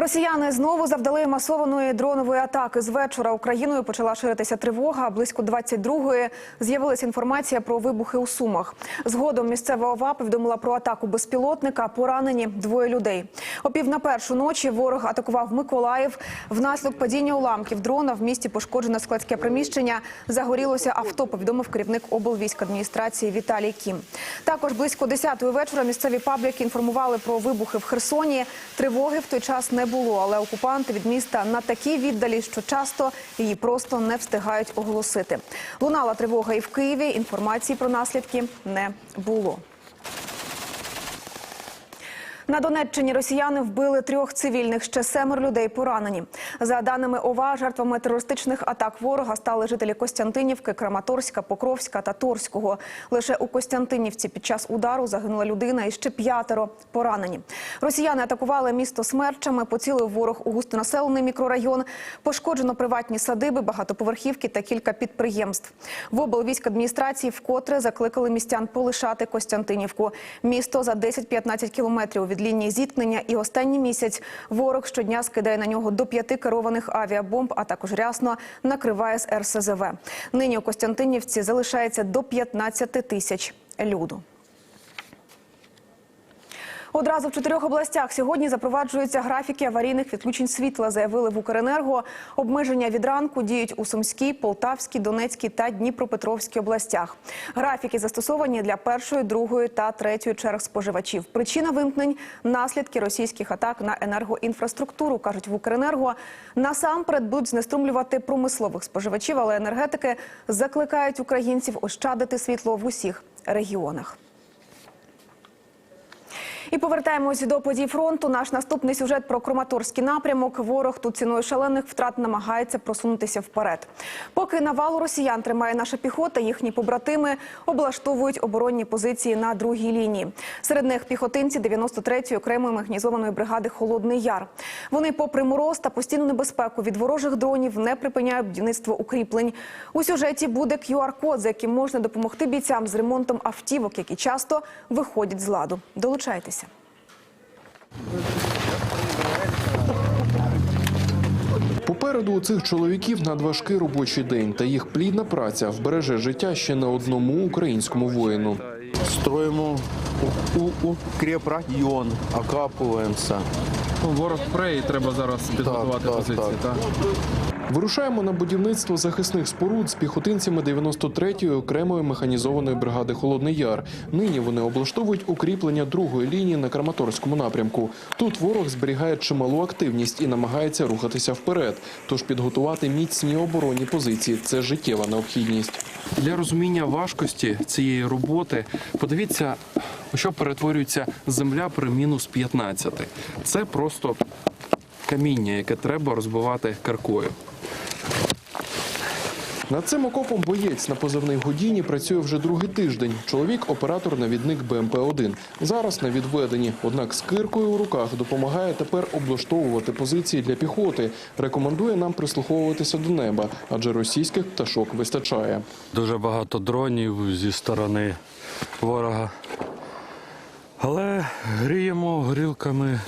Росіяни знову завдали масованої дронової атаки. З вечора Україною почала ширитися тривога. Близько 22-ї з'явилася інформація про вибухи у Сумах. Згодом місцева ОВА повідомила про атаку безпілотника. Поранені двоє людей. О пів на першу ночі ворог атакував Миколаїв. Внаслідок падіння уламків дрона в місті пошкоджено складське приміщення. Загорілося авто. Повідомив керівник облвійськадміністрації Віталій Кім. Також близько 10-ї вечора місцеві пабліки інформували про вибухи в Херсоні. Тривоги в той час не було, але окупанти від міста на такій віддалі, що часто її просто не встигають оголосити. Лунала тривога і в Києві. Інформації про наслідки не було. На Донеччині росіяни вбили трьох цивільних, ще семеро людей поранені. За даними ОВА, жертвами терористичних атак ворога стали жителі Костянтинівки, Краматорська, Покровська та Торського. Лише у Костянтинівці під час удару загинула людина і ще п'ятеро поранені. Росіяни атакували місто смерчами, поцілив ворог у густонаселений мікрорайон. Пошкоджено приватні садиби, багатоповерхівки та кілька підприємств. В облвійськадміністрації вкотре закликали містян полишати Костянтинівку. Місто за 10-15 кілометрів від лінії зіткнення. І останній місяць ворог щодня скидає на нього до п'яти керованих авіабомб, а також рясно накриває з РСЗВ. Нині у Костянтинівці залишається до 15 тисяч люду. Одразу в чотирьох областях сьогодні запроваджуються графіки аварійних відключень світла. Заявили в Укренерго. Обмеження від ранку діють у Сумській, Полтавській, Донецькій та Дніпропетровській областях. Графіки застосовані для першої, другої та третьої черг споживачів. Причина вимкнень наслідки російських атак на енергоінфраструктуру кажуть в Укренерго. Насамперед будуть знеструмлювати промислових споживачів, але енергетики закликають українців ощадити світло в усіх регіонах. І повертаємось до подій фронту. Наш наступний сюжет про Кроматорський напрямок. Ворог тут ціною шалених втрат намагається просунутися вперед. Поки навалу росіян тримає наша піхота, їхні побратими облаштовують оборонні позиції на другій лінії. Серед них піхотинці 93-ї окремої механізованої бригади Холодний Яр. Вони, попри мороз та постійну небезпеку від ворожих дронів, не припиняють будівництво укріплень. У сюжеті буде QR-код, за яким можна допомогти бійцям з ремонтом автівок, які часто виходять з ладу. Долучайтеся. Попереду у цих чоловіків надважкий робочий день, та їх плідна праця вбереже життя ще не одному українському воїну. Строїмо укрепрайон, окапуємося. Ну, ворог пре і треба зараз підготувати так, позиції. так. Так. Вирушаємо на будівництво захисних споруд з піхотинцями 93-ї окремої механізованої бригади Холодний Яр. Нині вони облаштовують укріплення другої лінії на Краматорському напрямку. Тут ворог зберігає чималу активність і намагається рухатися вперед. Тож підготувати міцні оборонні позиції це життєва необхідність. Для розуміння важкості цієї роботи подивіться, що перетворюється земля при мінус 15. Це просто каміння, яке треба розбивати каркою. Над цим окопом боєць на позивний годіні працює вже другий тиждень. Чоловік оператор навідник БМП-1. Зараз на відведенні, однак з киркою у руках допомагає тепер облаштовувати позиції для піхоти. Рекомендує нам прислуховуватися до неба, адже російських пташок вистачає. Дуже багато дронів зі сторони ворога. Але гріємо грілками,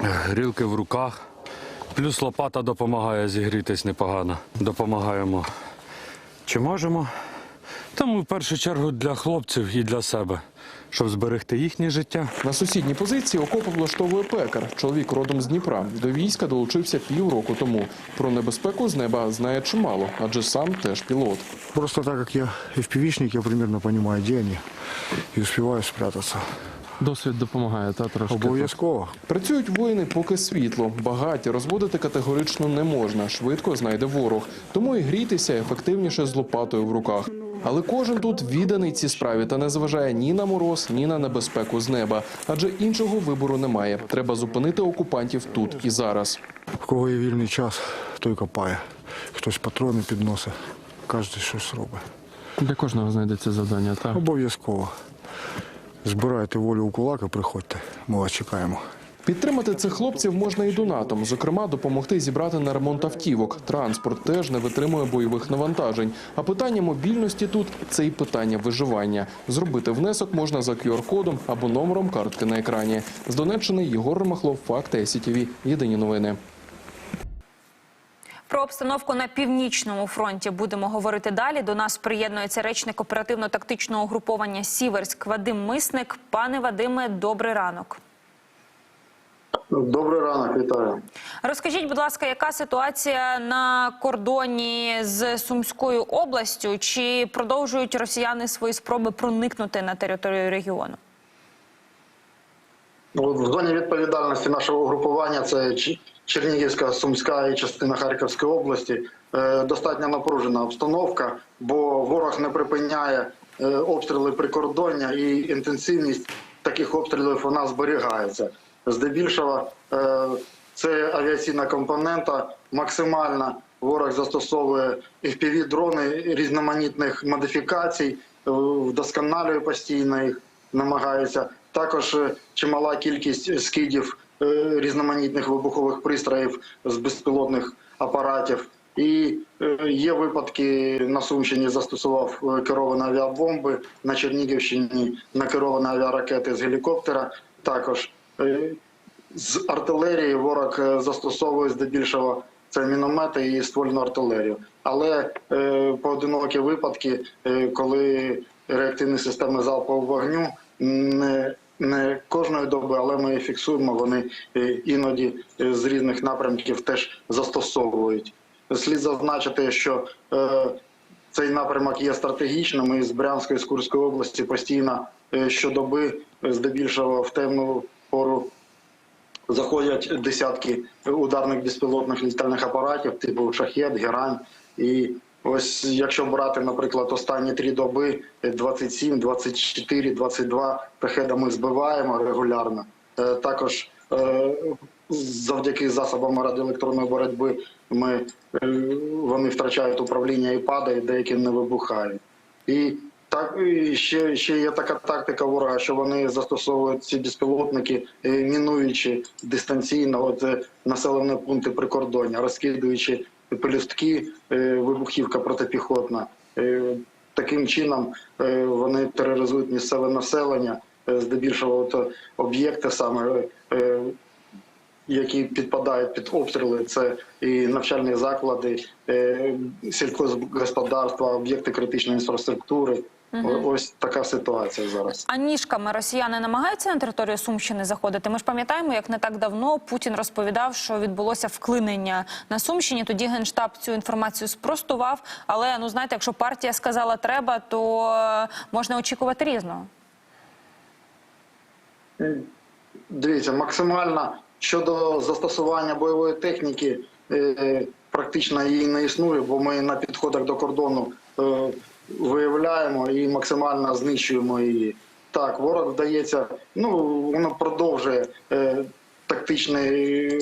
грілки в руках. Плюс лопата допомагає зігрітись непогано. Допомагаємо чи можемо. Тому в першу чергу для хлопців і для себе, щоб зберегти їхнє життя. На сусідній позиції окоп облаштовує пекар. Чоловік родом з Дніпра. До війська долучився півроку тому. Про небезпеку з неба знає чимало, адже сам теж пілот. Просто так как я FPV-шник, я примерно понимаю, где они, и успеваю спрятаться. Досвід допомагає та трошки. Обов'язково. Працюють воїни, поки світло. Багаті розводити категорично не можна. Швидко знайде ворог. Тому і грітися ефективніше з лопатою в руках. Але кожен тут відданий цій справі та не зважає ні на мороз, ні на небезпеку з неба. Адже іншого вибору немає. Треба зупинити окупантів тут і зараз. В кого є вільний час, той копає. Хтось патрони підносить, кожен щось робить. Для кожного знайдеться завдання. Так. Обов'язково. Збирайте волю у кулак і приходьте. Ми вас чекаємо. Підтримати цих хлопців можна і донатом. Зокрема, допомогти зібрати на ремонт автівок. Транспорт теж не витримує бойових навантажень. А питання мобільності тут це і питання виживання. Зробити внесок можна за QR-кодом або номером картки на екрані. З Донеччини Єгор Ромахлов, Факти СІТВ. Єдині новини. Про обстановку на північному фронті будемо говорити далі. До нас приєднується речник оперативно-тактичного угруповання Сіверськ Вадим Мисник. Пане Вадиме, добрий ранок. Добрий ранок, вітаю. Розкажіть, будь ласка, яка ситуація на кордоні з Сумською областю? Чи продовжують росіяни свої спроби проникнути на територію регіону? От В зоні відповідальності нашого групування це Чернігівська, Сумська і частина Харківської області. Е, Достатньо напружена обстановка, бо ворог не припиняє е, обстріли прикордоння і інтенсивність таких обстрілів вона зберігається. Здебільшого е, це авіаційна компонента. Максимально ворог застосовує fpv дрони різноманітних модифікацій, вдосконалює постійно їх, намагається. Також е, чимала кількість скидів е, різноманітних вибухових пристроїв з безпілотних апаратів. І е, є випадки на Сумщині застосував керовані авіабомби, на Чернігівщині накеровані авіаракети з гелікоптера. Також з артилерії ворог застосовує здебільшого це міномети і ствольну артилерію. Але поодинокі випадки, коли реактивні системи залпового вогню не, не кожної доби, але ми фіксуємо, вони е, іноді е, з різних напрямків теж застосовують. Слід зазначити, що е, цей напрямок є стратегічним. і з Брянської з Курської області постійно щодоби, здебільшого в темну пору заходять десятки ударних безпілотних літальних апаратів, типу шахет, герань. І ось якщо брати, наприклад, останні три доби 27, 24, 22 пехеда ми збиваємо регулярно. Е, Також е, завдяки засобам радіоелектронної боротьби ми, е, вони втрачають управління і падають, деякі не вибухають. І так ще, ще є така тактика ворога, що вони застосовують ці безпілотники, мінуючи дистанційно от, населені пункти прикордоння, розкидуючи пелюстки, е, вибухівка протипіхотна. Е, Таким чином е, вони тероризують місцеве населення, здебільшого от, об'єкти саме. які підпадають під обстріли, це і навчальні заклади, сільськогосподарства, об'єкти критичної інфраструктури. О- Ось така ситуація зараз. А ніжками росіяни намагаються на територію Сумщини заходити. Ми ж пам'ятаємо, як не так давно Путін розповідав, що відбулося вклинення на Сумщині. Тоді генштаб цю інформацію спростував. Але ну знаєте, якщо партія сказала треба, то е, можна очікувати різного. Дивіться, максимально щодо застосування бойової техніки, е, практично її не існує, бо ми на підходах до кордону е, виявляємо і максимально знищуємо її. Так, ворог вдається, ну воно продовжує е, тактичне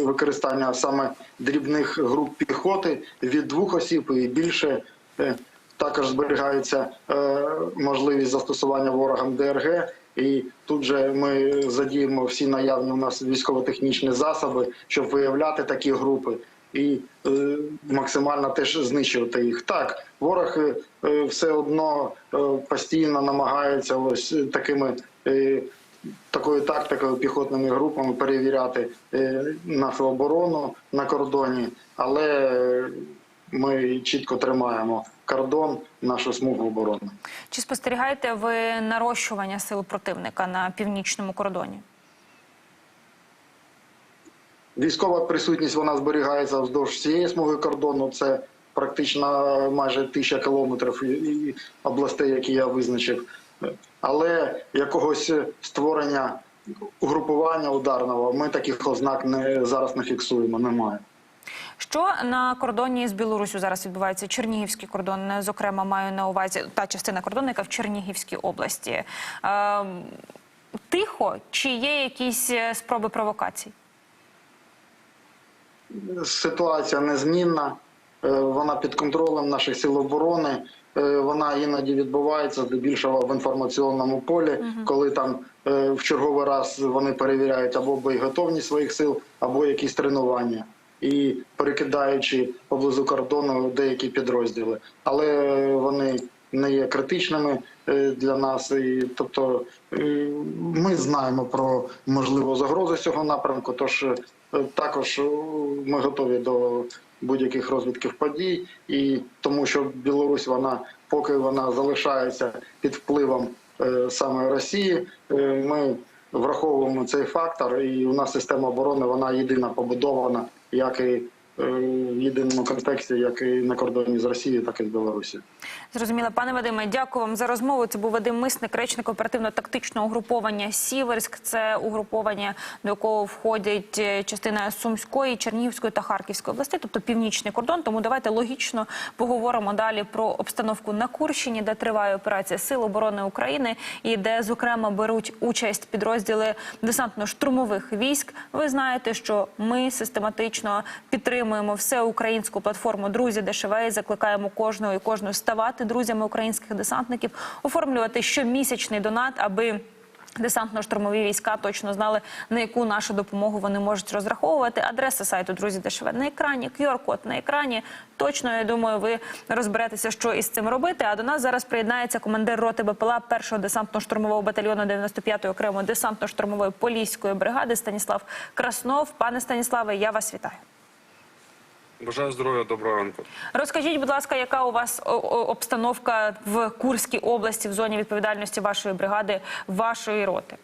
використання саме дрібних груп піхоти від двох осіб і більше. Е, також зберігається е, можливість застосування ворогам ДРГ. І тут же ми задіємо всі наявні у нас військово-технічні засоби, щоб виявляти такі групи і е, максимально теж знищувати їх. Так, ворог е, е, все одно е, постійно намагається ось такими. Е, Такою тактикою піхотними групами перевіряти е, нашу оборону на кордоні, але ми чітко тримаємо кордон, нашу смугу оборони. Чи спостерігаєте ви нарощування сил противника на північному кордоні? Військова присутність вона зберігається вздовж всієї смуги кордону. Це практично майже тисяча кілометрів і- областей, які я визначив. Але якогось створення угрупування ударного ми таких ознак не зараз не фіксуємо. Немає. Що на кордоні з Білоруссю зараз відбувається? Чернігівський кордон, е, зокрема, маю на увазі та частина кордону, яка в Чернігівській області. Ем, тихо чи є якісь е, спроби провокацій? Ситуація незмінна, е, вона під контролем наших сил оборони. е, вона іноді відбувається здебільшого в інформаційному полі, коли там е, в черговий раз вони перевіряють або боєготовність своїх сил, або якісь тренування. І перекидаючи поблизу кордону деякі підрозділи, але вони не є критичними для нас. І, тобто ми знаємо про можливу загрозу цього напрямку. Тож також е, ми готові до будь-яких розвідків подій, і тому що Білорусь вона поки вона залишається під впливом е, саме Росії, е, ми враховуємо цей фактор, і у нас система оборони вона єдина побудована, як і в єдиному контексті, як і на кордоні з Росією, так і з Білорусі. Зрозуміло, пане Вадиме, дякую вам за розмову. Це був Вадим Мисник, речник оперативно-тактичного угруповання Сіверськ. Це угруповання, до якого входять е, частина Сумської, Чернігівської та Харківської областей, тобто північний кордон. Тому давайте логічно поговоримо далі про обстановку на Курщині, де триває операція Сил оборони України і де, зокрема, беруть участь підрозділи десантно-штурмових військ. Ви знаєте, що ми систематично підтримуємо всеукраїнську платформу Друзі ДШВ і закликаємо кожного і кожну ставати друзями українських десантників, оформлювати щомісячний донат, аби Десантно-штурмові війська точно знали, на яку нашу допомогу вони можуть розраховувати. Адреса сайту Друзі ДШВ на екрані, QR-код на екрані. Точно, я думаю, ви розберетеся, що із цим робити. А до нас зараз приєднається командир роти БПЛА 1-го десантно-штурмового батальйону 95-ї окремої десантно-штурмової поліської бригади Станіслав Краснов. Пане Станіславе, я вас вітаю. Бажаю здоров'я, доброго ранку. Розкажіть, будь ласка, яка у вас обстановка в Курській області в зоні відповідальності вашої бригади, вашої роти?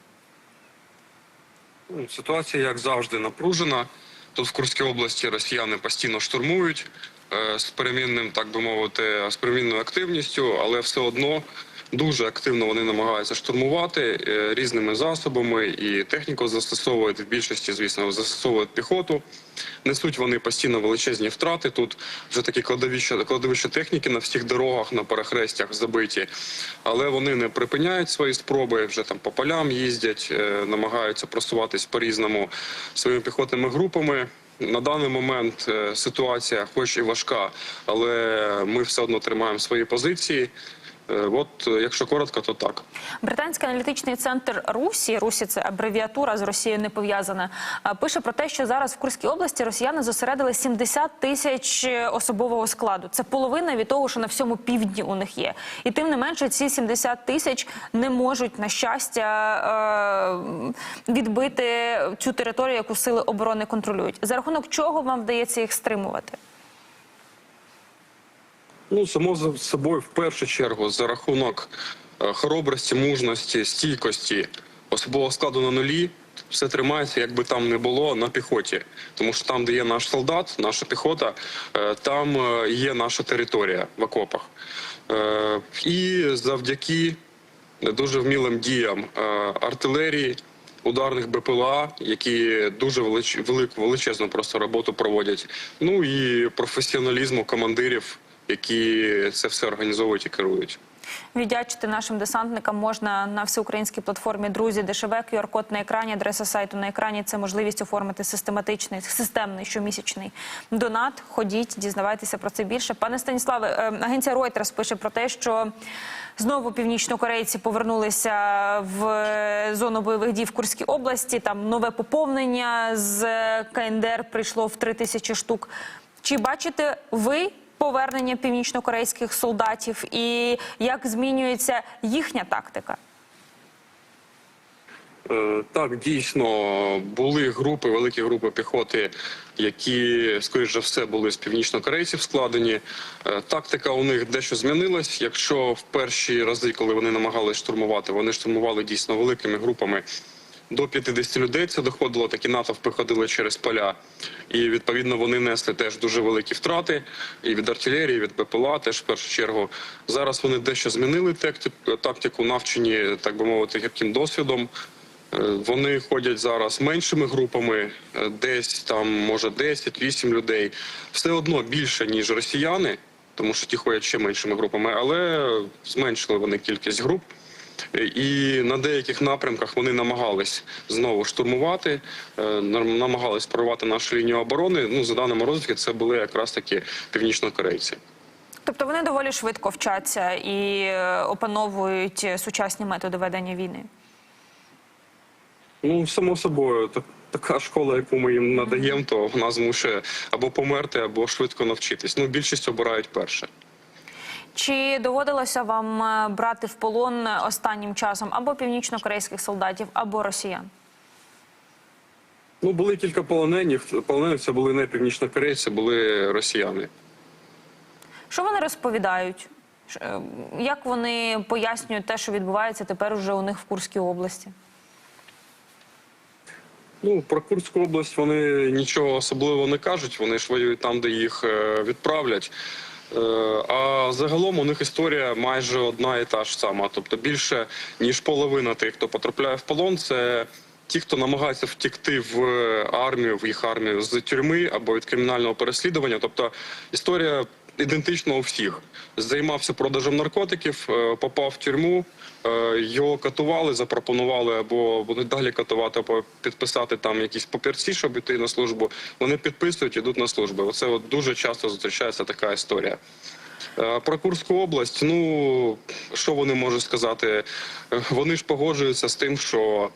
Ну, Ситуація, як завжди, напружена. Тут в Курській області росіяни постійно штурмують е, з перемінним, так би мовити, з перемінною активністю, але все одно дуже активно вони намагаються штурмувати е, різними засобами і техніку застосовують. В більшості, звісно, застосовують піхоту. Несуть вони постійно величезні втрати. Тут вже такі кладовища, кладовища техніки на всіх дорогах, на перехрестях забиті. Але вони не припиняють свої спроби, вже там по полям їздять, е, намагаються просуватись по-різному своїми піхотними групами. На даний момент е, ситуація, хоч і важка, але ми все одно тримаємо свої позиції. Е, От, е, якщо коротко, то так. Британський аналітичний центр Русі, Русі це абревіатура з Росією не пов'язана. Пише про те, що зараз в Курській області росіяни зосередили 70 тисяч е, особового складу. Це половина від того, що на всьому півдні у них є. І тим не менше, ці 70 тисяч не можуть на щастя е, відбити цю територію, яку сили оборони контролюють. За рахунок чого вам вдається їх стримувати? Ну, само за собою, в першу чергу, за рахунок е, хоробрості, мужності, стійкості особового складу на нулі. Все тримається, як би там не було, на піхоті. Тому що там, де є наш солдат, наша піхота, е, там е, є наша територія в окопах. І завдяки дуже вмілим діям артилерії, ударних БПЛА, які дуже велич, велику величезну просто роботу проводять. Ну і професіоналізму командирів, які це все організовують і керують. Віддячити нашим десантникам можна на всеукраїнській платформі Друзі ДШВ, QR-код на екрані, адреса сайту на екрані. Це можливість оформити систематичний, системний щомісячний донат. Ходіть, дізнавайтеся про це більше. Пане Станіславе, е, агенція Reuters пише про те, що знову північнокорейці повернулися в е, зону бойових дій в Курській області. Там нове поповнення з КНДР прийшло в три тисячі штук. Чи бачите ви? Повернення північнокорейських солдатів і як змінюється їхня тактика? Е, Так, дійсно були групи, великі групи піхоти, які, скоріш за все, були з північнокорейців складені. Е, Тактика у них дещо змінилась. Якщо в перші рази, коли вони намагалися штурмувати, вони штурмували дійсно великими групами. До 50 людей це доходило, такі натовпи ходили через поля, і відповідно вони несли теж дуже великі втрати і від артилерії, і від БПЛА, теж в першу чергу. Зараз вони дещо змінили тактику, навчені, так би мовити, гірким досвідом. Е, Вони ходять зараз меншими групами, е, десь там може 10-8 людей. Все одно більше ніж росіяни, тому що ті ходять ще меншими групами, але зменшили вони кількість груп. Е, І на деяких напрямках вони намагались знову штурмувати, е, намагались прорвати нашу лінію оборони. Ну за даними розвідки, це були якраз таки північнокорейці. Тобто вони доволі швидко вчаться і е, опановують сучасні методи ведення війни. Ну, само собою, так, така школа, яку ми їм надаємо, то вона змушує або померти, або швидко навчитись. Ну, більшість обирають перше. Чи доводилося вам е, брати в полон останнім часом або північно-корейських солдатів, або росіян? Ну, були кілька полонених. Полонених це були не північнокорейці, були росіяни. Що вони розповідають? Е, Як вони пояснюють те, що відбувається тепер уже у них в Курській області? Ну, про Курську область вони нічого особливого не кажуть. Вони ж воюють там, де їх е, відправлять. А загалом у них історія майже одна і та ж сама. Тобто більше ніж половина тих, хто потрапляє в полон, це ті, хто намагається втікти в армію, в їх армію з тюрми або від кримінального переслідування. Тобто історія ідентична у всіх. Займався продажем наркотиків, е, попав в тюрму, е, його катували, запропонували або будуть далі катувати, або підписати там якісь папірці, щоб йти на службу. Вони підписують, ідуть на службу. Оце от дуже часто зустрічається така історія. Е, Про Курську область, ну що вони можуть сказати? Е, Вони ж погоджуються з тим, що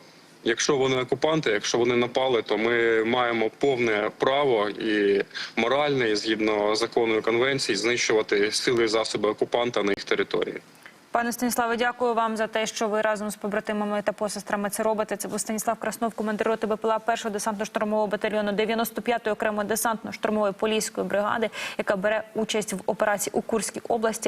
якщо вони окупанти, якщо вони напали, то ми маємо повне право і моральне, і згідно закону і конвенції, знищувати сили і засоби окупанта на їх території. Пане Станіславе, дякую вам за те, що ви разом з побратимами та посестрами це робите. Це був Станіслав Краснов, командир роти БПЛА 1-го десантно-штурмового батальйону 95-ї окремої десантно-штурмової поліської бригади, яка бере участь в операції у Курській області.